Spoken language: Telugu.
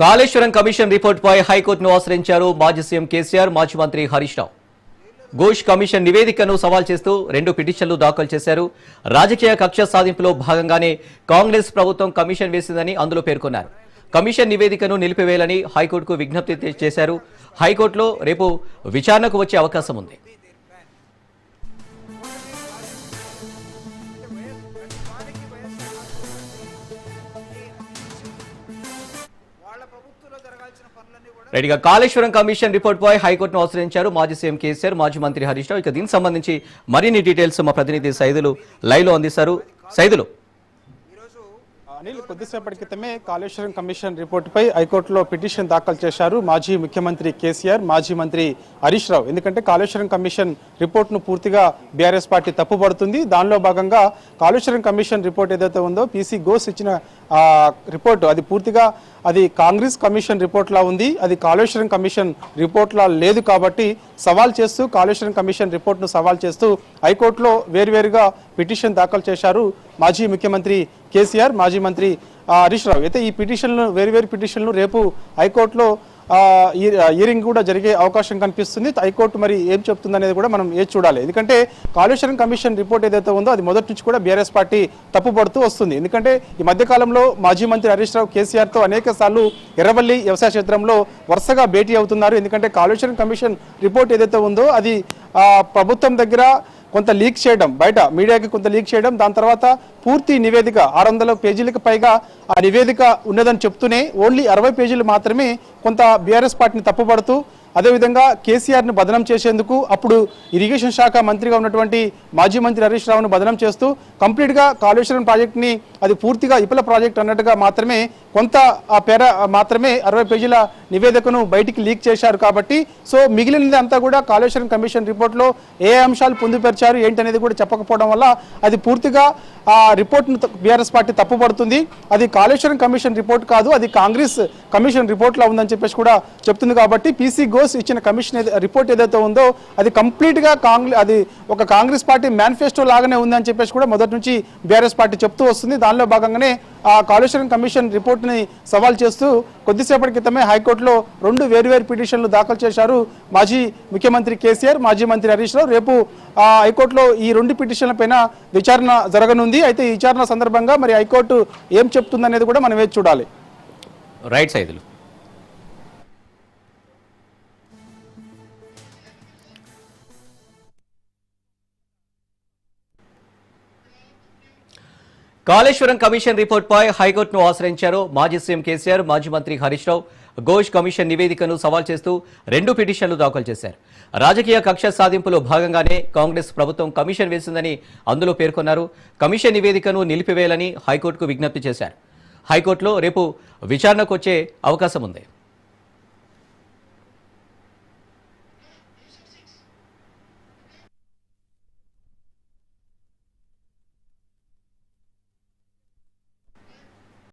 కాళేశ్వరం కమిషన్ రిపోర్టుపై హైకోర్టును ఆశ్రయించారు మాజీ సీఎం కేసీఆర్ మాజీ మంత్రి హరీష్ రావు. ఘోష్ కమిషన్ నివేదికను సవాల్ చేస్తూ రెండు పిటిషన్లు దాఖలు చేశారు. రాజకీయ కక్ష సాధింపులో భాగంగానే కాంగ్రెస్ ప్రభుత్వం కమిషన్ వేసిందని అందులో పేర్కొన్నారు. కమిషన్ నివేదికను నిలిపివేయాలని హైకోర్టుకు విజ్ఞప్తి చేశారు. హైకోర్టులో రేపు విచారణకు వచ్చే అవకాశం ఉంది. వాళ్ళ ప్రభుత్వంలో కాళేశ్వరం కమిషన్ రిపోర్టుపై హైకోర్టును ఆశ్రయించారు మాజీ సీఎం కేసీఆర్ మాజీ మంత్రి హరీష్ రావు. ఇక దీనికి సంబంధించి మరిన్ని డీటెయిల్స్ మా ప్రతినిధి సైదులు లైవ్లో అందిస్తారు. సైదులు. అనిల్ కొద్దిసేపటి క్రితమే కాళేశ్వరం కమిషన్ రిపోర్టుపై హైకోర్టులో పిటిషన్ దాఖలు చేశారు మాజీ ముఖ్యమంత్రి కేసీఆర్ మాజీ మంత్రి హరీష్ రావు. ఎందుకంటే కాళేశ్వరం కమిషన్ రిపోర్ట్ను పూర్తిగా బీఆర్ఎస్ పార్టీ తప్పుపడుతుంది దానిలో భాగంగా కాళేశ్వరం కమిషన్ రిపోర్ట్ ఏదైతే ఉందో పీసీ ఘోష్ ఇచ్చిన రిపోర్టు. అది పూర్తిగా అది కాంగ్రెస్ కమిషన్ రిపోర్ట్లా ఉంది. అది కాళేశ్వరం కమిషన్ రిపోర్ట్లా లేదు కాబట్టి సవాల్ చేస్తూ కాళేశ్వరం కమిషన్ రిపోర్ట్ను సవాల్ చేస్తూ హైకోర్టులో వేరువేరుగా పిటిషన్ దాఖలు చేశారు మాజీ ముఖ్యమంత్రి కేసీఆర్ మాజీ మంత్రి హరీష్ రావు. అయితే ఈ పిటిషన్లు వేరువేరు పిటిషన్లు రేపు హైకోర్టులో ఆ, హియరింగ్ కూడా జరిగే అవకాశం కనిపిస్తుంది. హైకోర్టు మరి ఏం చెప్తుంది అనేది కూడా మనం ఏ చూడాలి. ఎందుకంటే కాళేశ్వరం కమిషన్ రిపోర్ట్ ఏదైతే ఉందో అది మొదటి నుంచి కూడా బీఆర్ఎస్ పార్టీ తప్పుపడుతూ వస్తుంది. ఎందుకంటే ఈ మధ్యకాలంలో మాజీ మంత్రి హరీష్ రావు కేసీఆర్తో అనేక సార్లు ఎర్రవల్లి వ్యవసాయ క్షేత్రంలో వరుసగా భేటీ అవుతున్నారు. ఎందుకంటే కాళేశ్వరం కమిషన్ రిపోర్ట్ ఏదైతే ఉందో అది ప్రభుత్వం దగ్గర కొంత లీక్ చేయడం బయట మీడియాకి కొంత లీక్ చేయడం దాని తర్వాత పూర్తి నివేదిక ఆరు వందల పేజీలకు పైగా ఆ నివేదిక ఉన్నదని చెప్తూనే ఓన్లీ అరవై పేజీలు మాత్రమే కొంత బీఆర్ఎస్ పార్టీని తప్పుపడుతూ అదేవిధంగా కేసీఆర్ని బదనం చేసేందుకు అప్పుడు ఇరిగేషన్ శాఖ మంత్రిగా ఉన్నటువంటి మాజీ మంత్రి హరీష్ రావును బదనం చేస్తూ కంప్లీట్గా కాళేశ్వరం ప్రాజెక్ట్ని అది పూర్తిగా ఇపల ప్రాజెక్ట్ అన్నట్టుగా మాత్రమే కొంత ఆ పేర మాత్రమే అరవై పేజీల నివేదికను బయటికి లీక్ చేశారు కాబట్టి సో మిగిలినది అంతా కూడా కాళేశ్వరం కమిషన్ రిపోర్ట్లో ఏ అంశాలు పొందుపరిచారు ఏంటనేది కూడా చెప్పకపోవడం వల్ల అది పూర్తిగా ఆ రిపోర్ట్ను బీఆర్ఎస్ పార్టీ తప్పుపడుతుంది. అది కాళేశ్వరం కమిషన్ రిపోర్ట్ కాదు అది కాంగ్రెస్ కమిషన్ రిపోర్ట్లో ఉందని చెప్పేసి కూడా చెప్తుంది కాబట్టి పీసీ ఘోష్ ఇచ్చిన కమిషన్ రిపోర్ట్ ఏదైతే ఉందో అది కంప్లీట్గా కాంగ్రెస్ అది ఒక కాంగ్రెస్ పార్టీ మేనిఫెస్టో లాగానే ఉందని చెప్పేసి కూడా మొదటి నుంచి బీఆర్ఎస్ పార్టీ చెప్తూ వస్తుంది. దానిలో భాగంగానే ఆ కాళేశ్వరం కమిషన్ రిపోర్ట్ని సవాల్ చేస్తూ కొద్దిసేపటి క్రితమే హైకోర్టులో రెండు వేరువేరు పిటిషన్లు దాఖలు చేశారు మాజీ ముఖ్యమంత్రి కేసీఆర్ మాజీ మంత్రి హరీష్ రావు. రేపు ఆ హైకోర్టులో ఈ రెండు పిటిషన్ల పైన విచారణ జరగనుంది. అయితే ఈ విచారణ సందర్భంగా మరి హైకోర్టు ఏం చెప్తుందనేది కూడా మనం వేచి చూడాలి. రైట్ సైదులు. కాళేశ్వరం కమిషన్ రిపోర్టుపై హైకోర్టును ఆశ్రయించారు మాజీ సీఎం కేసీఆర్ మాజీ మంత్రి హరీష్ రావు. ఘోష్ కమిషన్ నివేదికను సవాల్ చేస్తూ రెండు పిటిషన్లు దాఖలు చేశారు. రాజకీయ కక్ష సాధింపులో భాగంగానే కాంగ్రెస్ ప్రభుత్వం కమిషన్ వేసిందని అందులో పేర్కొన్నారు. కమిషన్ నివేదికను నిలిపివేయాలని హైకోర్టుకు విజ్ఞప్తి చేశారు. హైకోర్టులో రేపు విచారణకు వచ్చే అవకాశం ఉంది.